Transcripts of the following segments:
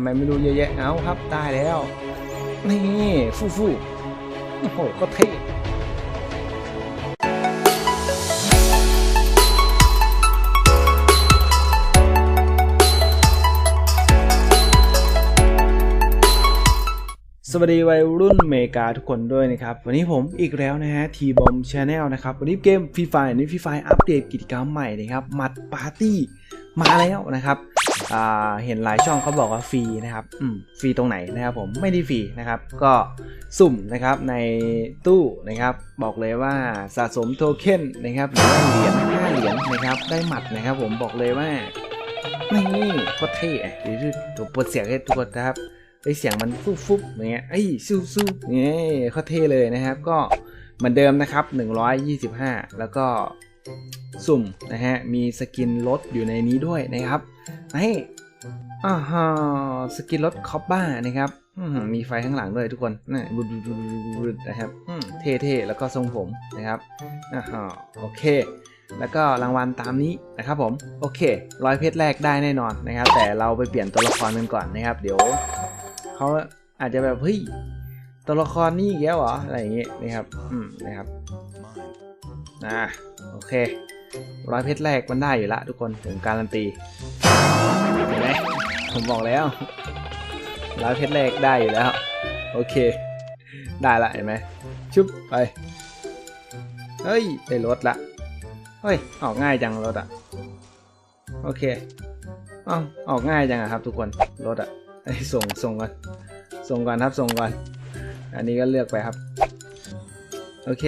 ทำไมไม่รู้เยอะแยะเอาครับได้แล้ว นี่ฟู่ฟู่โอ้โหก็เท่สวัสดีวัยรุ่นเมกาทุกคนด้วยนะครับ วันนี้ผมอีกแล้วนะฮะทีบอมชาแนลนะครับ วันนี้เกมฟรีไฟนี่ฟรีไฟอัปเดตกิจกรรมใหม่นะครับ มัดปาร์ตี้มาแล้วนะครับ เห็นหลายช่องเขาบอกว่าฟรีนะครับอืมฟรีตรงไหนนะครับผมไม่ได้ฟรีนะครับ ก็สุ่มนะครับในตู้นะครับ บอกเลยว่าสะสมโทเค็นนะครับหรือว่าเหรียญ5เหรียญนะครับ ได้หมัดนะครับ ผมบอกเลยว่านี่โคตรเท่อะเดี๋ยวดูเปิดเสียงให้ทุกคนนะครับไอเสียงมันฟุบฟุบอย่างเงี้ยไอ้สู้สู้เนี่เขาเท่เลยนะครับ ก็เหมือนเดิมนะครับ 125 แล้วก็ สุ่มนะฮะ มีสกินลดอยู่ในนี้ด้วยนะครับไอ้อ่าฮะสกินลดคอปบ้านะครับมีไฟข้างหลังด้วยทุกคนนะบุดบุดบุดบุดนะครับเท่ๆ แล้วก็ทรงผมนะครับอ่าฮะโอเค แล้วก็รางวัลตามนี้นะครับผม โอเค ร้อยเพชรแรกได้แน่นอนนะครับ แต่เราไปเปลี่ยนตัวละครกันก่อนนะครับ เดี๋ยวเขาอาจจะแบบเฮ้ยตัวละครนี่อีกแล้วเหรออะไรอย่างเงี้ยนะครับ อืมนะครับ นะโอเคร้อยเพชรแรกมันได้อยู่ละทุกคนผมการันตีเห็นไหมผมบอกแล้วร้อยเพชรแรกได้อยู่แล้ว โอเค ได้ละเห็นไหมชุบไปเฮ้ยได้รถละเฮ้ยออกง่ายจังรถอะโอเคอ้าวออกง่ายจังอะครับทุกคนรถอะไอ้ยส่งส่งก่อนส่งก่อนครับส่งก่อน อันนี้ก็เลือกไปครับ โอเค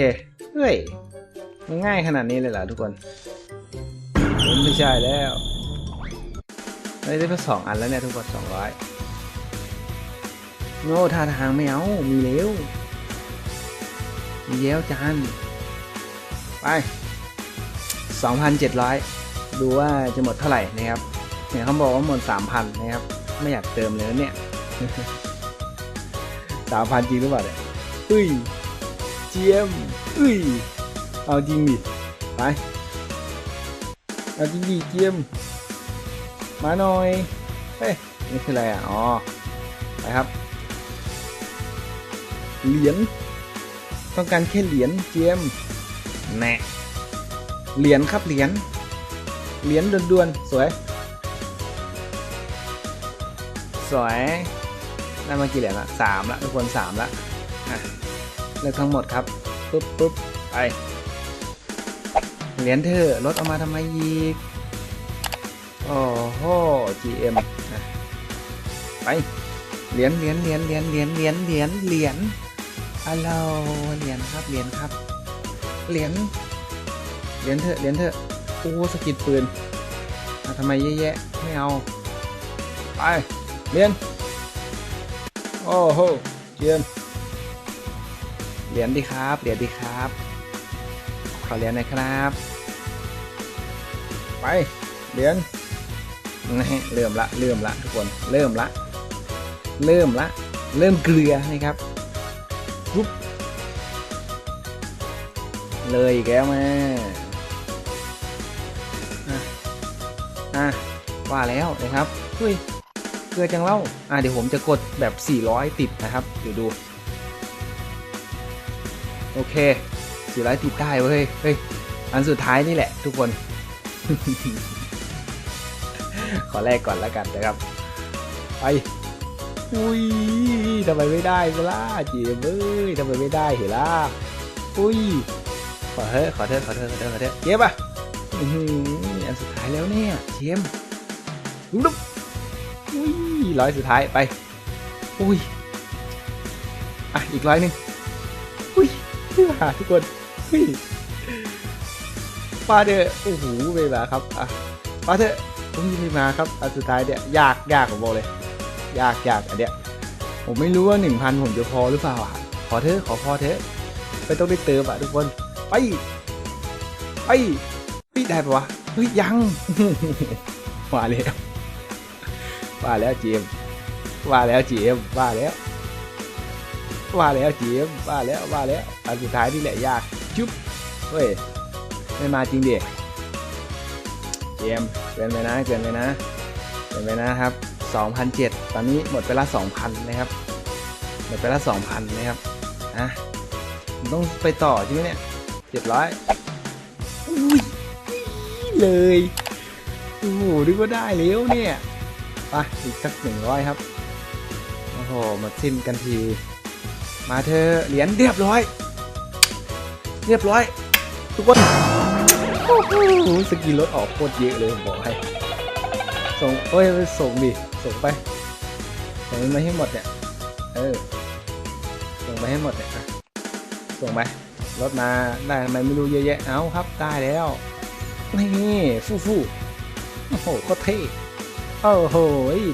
เฮ้ย มันง่ายขนาดนี้เลยเหรอทุกคนไม่ใช่แล้วได้ได้เพิ่สองอันแล้วเนี่ยทุกคนสองร้อยโง่ท่าทางไม่เอา มีเล้วมีเล้วจานไป 2,700 ดูว่าจะหมดเท่าไหร่นะครับเนี่ยเขาบอกว่าหมด 3,000 นะครับ ไม่อยากเติมเลยเนี่ยสามพันจริงหรือเปล่าเนี่ยอุ้ย เจียมอุ้ย เอาจริงดิ ไป เอาจริงดิเจียม มาหน่อย เฮ้ย นี่คืออะไรอะ อ๋อ ไปครับ เหรียญ ต้องการแค่เหรียญเจียมแน่เหรียญครับเหรียญ เหรียญด่วนๆ สวย สวยได้มากี่เหรียญละสามละทุกคนสามละอะเลือกทั้งหมดครับ ปุ๊บปุ๊บไป เหรียญเธอลดออกมาทำไมอีกโอ้โห GM นะไปเหรียญเหรียญเหรียญเหรียญเหรียญเหรียญเหรียญเหรียญฮัลโหลเหรียญครับเหรียญครับเหรียญเหรียญเถอะเหรียญเถอะโอ้สกิดปืนทำไมเยอะแยะไม่เอาไปเหรียญโอ้โหเจียมเหรียญดีครับเหรียญดีครับ ขอเหรียญหน่อยครับ ไปเหรียญนี่เริ่มละเริ่มละทุกคนเริ่มละ เริ่มละ เริ่มเกลือนะครับปุ๊บเลยอีกแล้วแม่อะอะว่าแล้วนะครับเฮ้ยเกลือจังเล่าอ่าเดี๋ยวผมจะกดแบบ 400 ติดนะครับ เดี๋ยวดู โอเค 400ติดได้เว้ย เฮ้ย อันสุดท้ายนี่แหละทุกคน ขอแรกก่อนแล้วกันนะครับ ไป อุ้ยทำไมไม่ได้เวล่ะจีบเอ้ยทำไมไม่ได้เหรอล่ะอุ้ย ขอเถอะขอเถอะขอเถอะขอเถอะขอเถอะเจ็บอะอันสุดท้ายแล้วเนี่ยเชมลุกอุ้ยร้อยสุดท้ายไป อุ้ย อะ อีกร้อยหนึ่งอุ้ยหาทุกคน ยปาเถอะโอ้โหเวลาครับอะปาเถอะอุ้ยไม่มาครับอันสุดท้ายเนี่ยยากยากผมบอกเลย ยากยากอันเนี้ยผมไม่รู้ว่าหนึ่งพันผมจะพอหรือเปล่าอะขอเถอะขอพอเถอะไม่ต้องได้เติมอะทุกคนไปไปเฮ้ยได้ปะวะเฮ้ยยังมาเลยว่าแล้วจีมว่าแล้วจีมว่าแล้วว่าแล้วจีมว่าแล้วว่าแล้วอันสุดท้ายนี่แหละยาก จุ๊บเฮ้ย ไม่มาจริงดิเจมเกินไปนะเกินไปนะเกินไปนะครับ2,007 ตอนนี้หมดไปละ2,000นะครับ หมดไปละ2,000นะครับ อะต้องไปต่อใช่ไหมเนี่ยเรียบร้อยอุ้ยเลย โอ้โหนึกว่าได้แล้วเนี่ยไปอีกสักหนึ่งร้อยครับ โอ้โหหมดสิ้นกันที มาเธอเหรียญเรียบร้อย เรียบร้อย ทุกคนโอ้โหสกินรถออกโคตรเยอะเลยผมบอกให้ ส่งเอ้ยส่งดิ ส่งไป ส่งมันมาให้หมดเนี่ย เออ ส่งไปให้หมดเนี่ยส่งไป รถมาได้ทำไมไม่รู้เยอะแยะ เอาครับ ได้แล้ว นี่ฟู่ฟู่โอ้โหโคตรเท่โอ้โห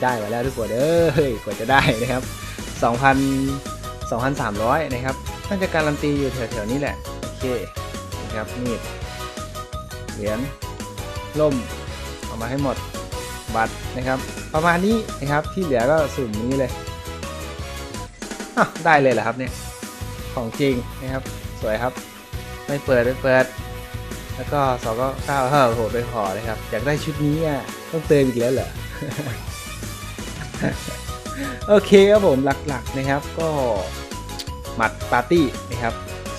ได้มาแล้วทุกคนเอ้ยกว่าจะได้นะครับ 2,000 2,300 นะครับ น่าจะการันตีอยู่แถวๆนี้แหละ เคนะครับนี่เหรียญล่มเอามาให้หมดบัตรนะครับ ประมาณนี้นะครับที่เหลือก็สุ่มนี้เลยได้เลยเหรอครับเนี่ยของจริงนะครับ สวยครับ ไม่เปิดไม่เปิด แล้วก็สองก็เก้าเฮ้อโหไปขอเลยครับอยากได้ชุดนี้อะต้องเติมอีกแล้วเหรอโอเคครับผมหลักๆนะครับก็หมัดปาร์ตี้นะครับ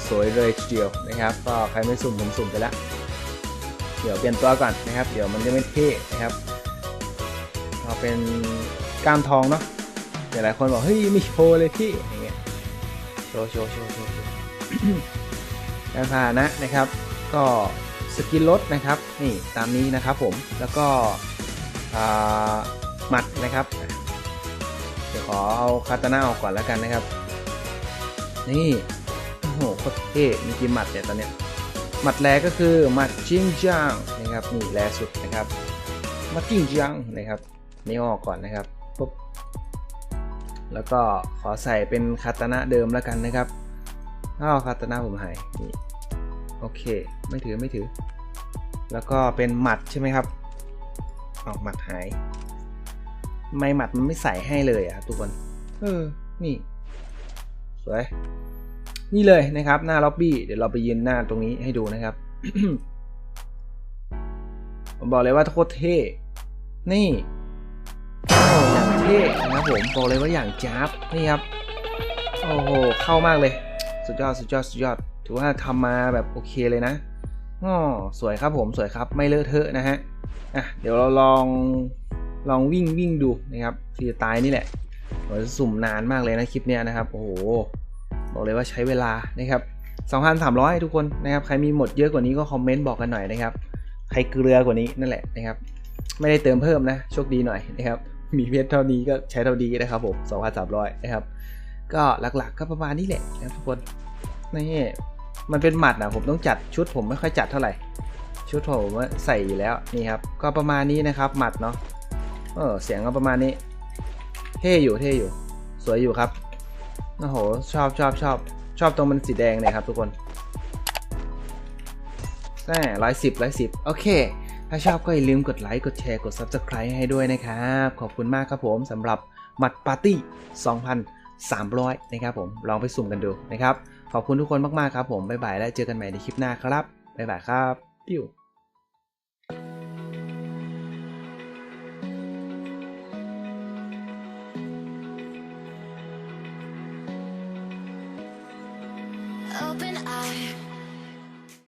สวยเลยทีเดียวนะครับ ก็ใครไม่สุ่มผมสุ่มไปแล้ว เดี๋ยวเปลี่ยนตัวก่อนนะครับ เดี๋ยวมันจะไม่เท่นะครับเอาเป็นก้ามทองเนาะหลายคนบอกเฮ้ยไม่โชว์เลยพี่อย่างเงี้ยโชว์โชว์โชว์โชว์การพาหนะนะครับ ก็สกินลดนะครับนี่ตามนี้นะครับผมแล้วก็หมัดนะครับ เดี๋ยวขอเอาคาตาน่าออกก่อนแล้วกันนะครับ นี่ โอ้โหโคตรเท่มีกี่หมัดเนี่ยตอนเนี้ยหมัดแรกก็คือหมัดจิ้งจังนะครับนี่แรสุดนะครับหมัดจิ้งจังนะครับนี่ออกก่อนนะครับปุ๊บแล้วก็ขอใส่เป็นคาตาน่าเดิมแล้วกันนะครับอ้าวคาตาน่าผมหายนี่โอเค ไม่ถือไม่ถือ แล้วก็เป็นหมัดใช่ไหมครับเอาหมัดหาย ไม่หมัดมันไม่ใส่ให้เลยอะทุกคน เออ นี่ สวย นี่เลยนะครับหน้าล็อบบี้เดี๋ยวเราไปยืนหน้าตรงนี้ให้ดูนะครับ ผมบอกเลยว่าโคตรเท่นี่โอ้อย่างเท่นะครับผมบอกเลยว่าอย่างจ้าบนี่ครับโอ้โหเข้ามากเลย สุดยอดสุดยอดสุดยอด ถือว่าทำมาแบบโอเคเลยนะอ๋อสวยครับผมสวยครับไม่เลอะเทอะนะฮะอะเดี๋ยวเราลองลองวิ่งวิ่งดูนะครับทีจะตายนี่แหละโอ้ยสุ่มนานมากเลยนะคลิปเนี้ยนะครับ โอ้โห บอกเลยว่าใช้เวลานะครับ2,300 ทุกคนนะครับ ใครมีหมดเยอะกว่านี้ก็คอมเมนต์บอกกันหน่อยนะครับ ใครเกลือกว่านี้นั่นแหละนะครับ ไม่ได้เติมเพิ่มนะ โชคดีหน่อยนะครับ มีเพชรเท่านี้ก็ใช้เท่าดีนะครับผม2,300 นะครับ ก็หลักๆก็ประมาณนี้แหละนะทุกคน นี่ มันเป็นหมัดนะผมต้องจัดชุดผมไม่ค่อยจัดเท่าไหร่ ชุดผมใส่อยู่แล้วนี่ครับ ก็ประมาณนี้นะครับหมัดเนาะ เออเสียงก็ประมาณนี้ เท่อยู่เท่อยู่ สวยอยู่ครับ โอ้โห ชอบชอบชอบชอบตรงมันสีแดงเนี่ยครับทุกคนแน่ร้อยสิบร้อยสิบโอเค ถ้าชอบก็อย่าลืมกดไลค์กดแชร์กด Subscribe ให้ด้วยนะครับ ขอบคุณมากครับผมสำหรับมัดปาร์ตี้ 2,300 นะครับผม ลองไปสุ่มกันดูนะครับ ขอบคุณทุกคนมาก ๆ ครับผม บ๊ายบาย แล้วเจอกันใหม่ในคลิปหน้าครับ บ๊ายบายครับ ติ้ว